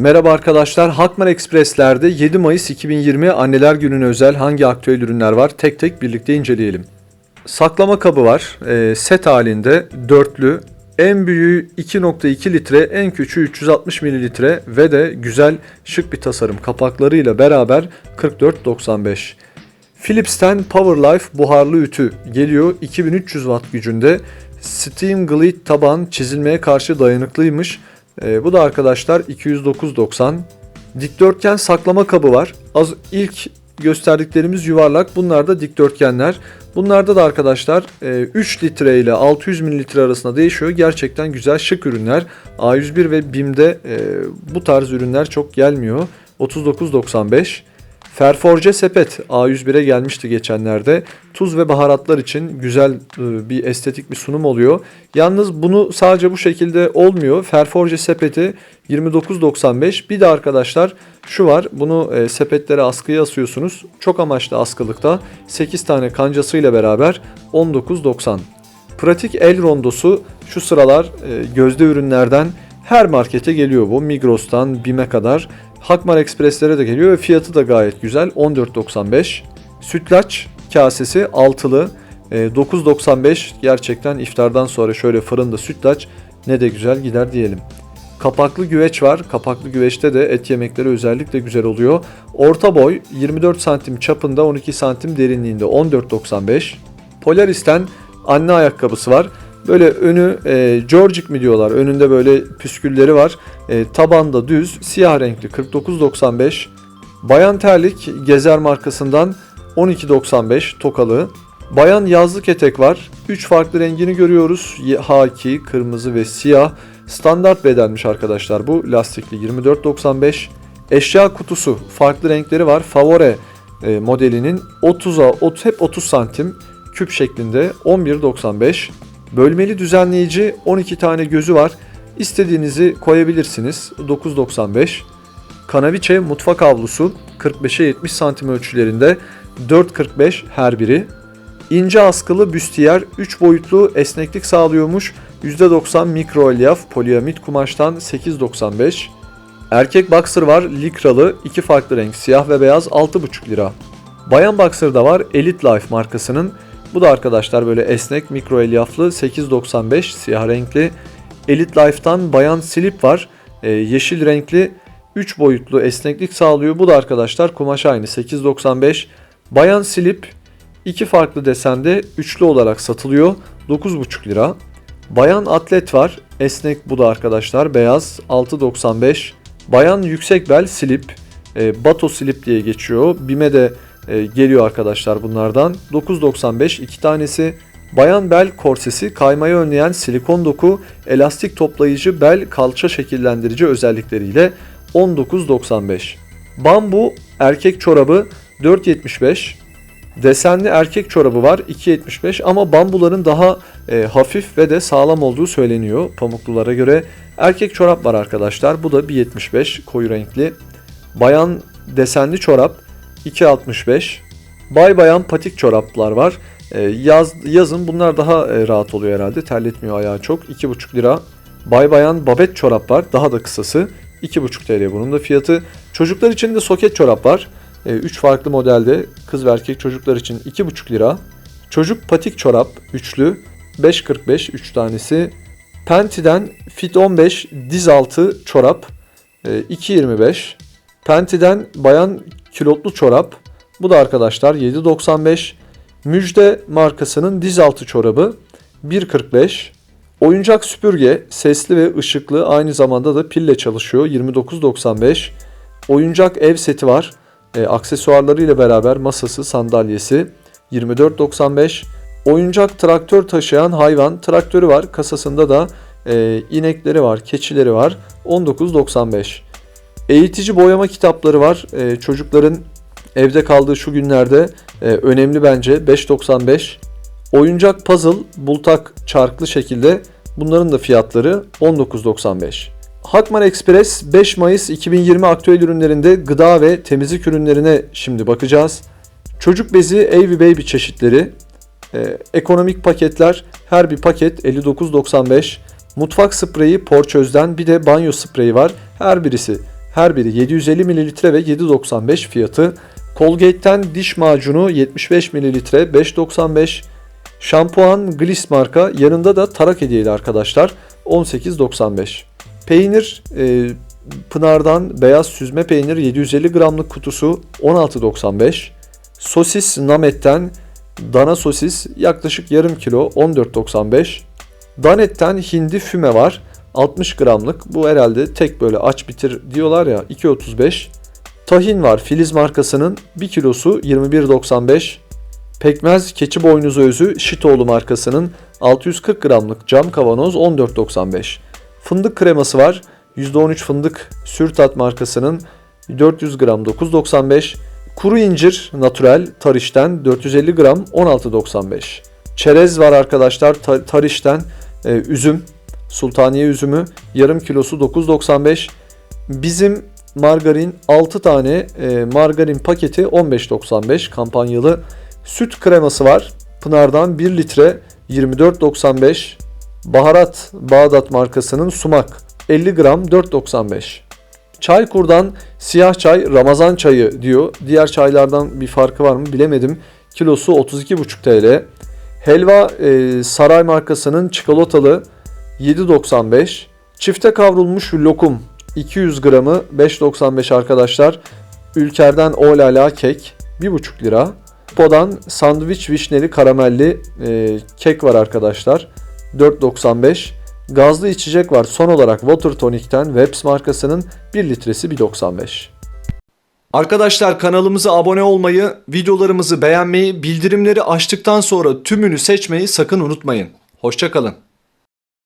Merhaba arkadaşlar. Hakmar Ekspresler'de 7 Mayıs 2020 Anneler Günü'ne özel hangi aktüel ürünler var tek tek birlikte inceleyelim. Saklama kabı var. Ee, set halinde dörtlü. En büyüğü 2.2 litre, en küçüğü 360 mililitre ve de güzel şık bir tasarım kapaklarıyla beraber 44.95. Philips'ten Powerlife buharlı ütü geliyor 2300 watt gücünde. Steam Glit taban çizilmeye karşı dayanıklıymış. Ee, bu da arkadaşlar 209.90. Dikdörtgen saklama kabı var. Az ilk gösterdiklerimiz yuvarlak. Bunlar da dikdörtgenler. Bunlarda da arkadaşlar e, 3 litre ile 600 mililitre arasında değişiyor. Gerçekten güzel şık ürünler. A101 ve BİM'de e, bu tarz ürünler çok gelmiyor. 39.95. Ferforce sepet A101'e gelmişti geçenlerde. Tuz ve baharatlar için güzel e, bir estetik bir sunum oluyor. Yalnız bunu sadece bu şekilde olmuyor. Ferforce sepeti 29.95. Bir de arkadaşlar şu var. Bunu e, sepetlere askıya asıyorsunuz. Çok amaçlı askılıkta 8 tane kancasıyla beraber 19.90. Pratik el rondosu şu sıralar e, gözde ürünlerden her markete geliyor bu. Migros'tan BİM'e kadar. Hakmar Ekspreslere de geliyor ve fiyatı da gayet güzel. 14.95. Sütlaç kasesi altılı. e, 9.95 gerçekten iftardan sonra şöyle fırında sütlaç ne de güzel gider diyelim. Kapaklı güveç var. Kapaklı güveçte de et yemekleri özellikle güzel oluyor. Orta boy 24 santim çapında 12 santim derinliğinde 14.95. Polaris'ten anne ayakkabısı var. Böyle önü e, Georgic mi diyorlar. Önünde böyle püskülleri var. E, tabanda düz, siyah renkli 49.95. Bayan terlik Gezer markasından 12.95 tokalı. Bayan yazlık etek var. 3 farklı rengini görüyoruz. Haki, kırmızı ve siyah. Standart bedenmiş arkadaşlar bu. Lastikli 24.95. Eşya kutusu farklı renkleri var. Favore e, modelinin 30'a 30 hep 30 santim küp şeklinde 11.95. Bölmeli düzenleyici 12 tane gözü var. İstediğinizi koyabilirsiniz. 9.95. Kanaviçe mutfak havlusu 45'e 70 santim ölçülerinde 4.45 her biri. İnce askılı büstiyer 3 boyutlu esneklik sağlıyormuş. %90 mikro elyaf poliamid kumaştan 8.95. Erkek boxer var likralı iki farklı renk siyah ve beyaz 6.5 lira. Bayan boxer da var Elite Life markasının. Bu da arkadaşlar böyle esnek mikro elyaflı 8.95 siyah renkli. Elite Life'tan bayan slip var. Ee, yeşil renkli 3 boyutlu esneklik sağlıyor. Bu da arkadaşlar kumaş aynı 8.95. Bayan slip iki farklı desende üçlü olarak satılıyor. 9.5 lira. Bayan atlet var. Esnek bu da arkadaşlar. Beyaz 6.95. Bayan yüksek bel slip. E, Bato slip diye geçiyor. Bime de e, geliyor arkadaşlar bunlardan. 9.95 iki tanesi. Bayan bel korsesi kaymayı önleyen silikon doku, elastik toplayıcı bel kalça şekillendirici özellikleriyle 19.95. Bambu erkek çorabı 4.75. Desenli erkek çorabı var 2.75 ama bambuların daha e, hafif ve de sağlam olduğu söyleniyor pamuklulara göre. Erkek çorap var arkadaşlar bu da 1.75 koyu renkli. Bayan desenli çorap 2.65. Bay bayan patik çoraplar var. E, yaz, yazın bunlar daha e, rahat oluyor herhalde terletmiyor ayağı çok 2.5 lira. Bay bayan babet çorap var daha da kısası 2.5 TL bunun da fiyatı. Çocuklar için de soket çorap var. 3 farklı modelde kız ve erkek çocuklar için 2,5 lira. Çocuk patik çorap üçlü 5.45 3 tanesi. Penti'den Fit 15 diz altı çorap e, 2.25. Penti'den bayan kilotlu çorap. Bu da arkadaşlar 7.95. Müjde markasının diz altı çorabı 1.45. Oyuncak süpürge sesli ve ışıklı aynı zamanda da pille çalışıyor 29.95. Oyuncak ev seti var. E, aksesuarlarıyla beraber masası, sandalyesi 24.95. Oyuncak traktör taşıyan hayvan traktörü var. Kasasında da e, inekleri var, keçileri var. 19.95. Eğitici boyama kitapları var. E, çocukların evde kaldığı şu günlerde e, önemli bence 5.95. Oyuncak puzzle bultak çarklı şekilde bunların da fiyatları 19.95. Hakmar Express 5 Mayıs 2020 aktüel ürünlerinde gıda ve temizlik ürünlerine şimdi bakacağız. Çocuk bezi Avy Baby çeşitleri, e, ekonomik paketler her bir paket 59.95. Mutfak spreyi Porçöz'den bir de banyo spreyi var. Her birisi Her biri 750 mililitre ve 7.95 fiyatı. Colgate'ten diş macunu 75 mililitre 5.95. Şampuan Gliss marka yanında da tarak hediyeli arkadaşlar 18.95. Peynir e, Pınar'dan beyaz süzme peynir 750 gramlık kutusu 16.95. Sosis Namet'ten dana sosis yaklaşık yarım kilo 14.95. Danet'ten hindi füme var 60 gramlık. Bu herhalde tek böyle aç bitir diyorlar ya 2.35. Tahin var Filiz markasının 1 kilosu 21.95. Pekmez keçi boynuzu özü Şitoğlu markasının 640 gramlık cam kavanoz 14.95. Fındık kreması var. %13 fındık Sürtat markasının 400 gram 9.95. Kuru incir natural Tariş'ten 450 gram 16.95. Çerez var arkadaşlar Ta- Tariş'ten e, üzüm Sultaniye üzümü yarım kilosu 9.95. Bizim margarin 6 tane e, margarin paketi 15.95 kampanyalı. Süt kreması var. Pınar'dan 1 litre 24.95. Baharat Bağdat markasının sumak 50 gram 4.95. Çaykur'dan siyah çay Ramazan çayı diyor. Diğer çaylardan bir farkı var mı bilemedim. Kilosu 32,5 TL. Helva e, Saray markasının çikolatalı 7.95. Çifte kavrulmuş lokum 200 gramı 5.95 arkadaşlar. Ülker'den Olala kek 1.5 lira. Po'dan sandviç vişneli karamelli e, kek var arkadaşlar. 4.95. Gazlı içecek var. Son olarak Water Tonic'ten Webs markasının 1 litresi 1.95. Arkadaşlar kanalımıza abone olmayı, videolarımızı beğenmeyi, bildirimleri açtıktan sonra tümünü seçmeyi sakın unutmayın. Hoşçakalın.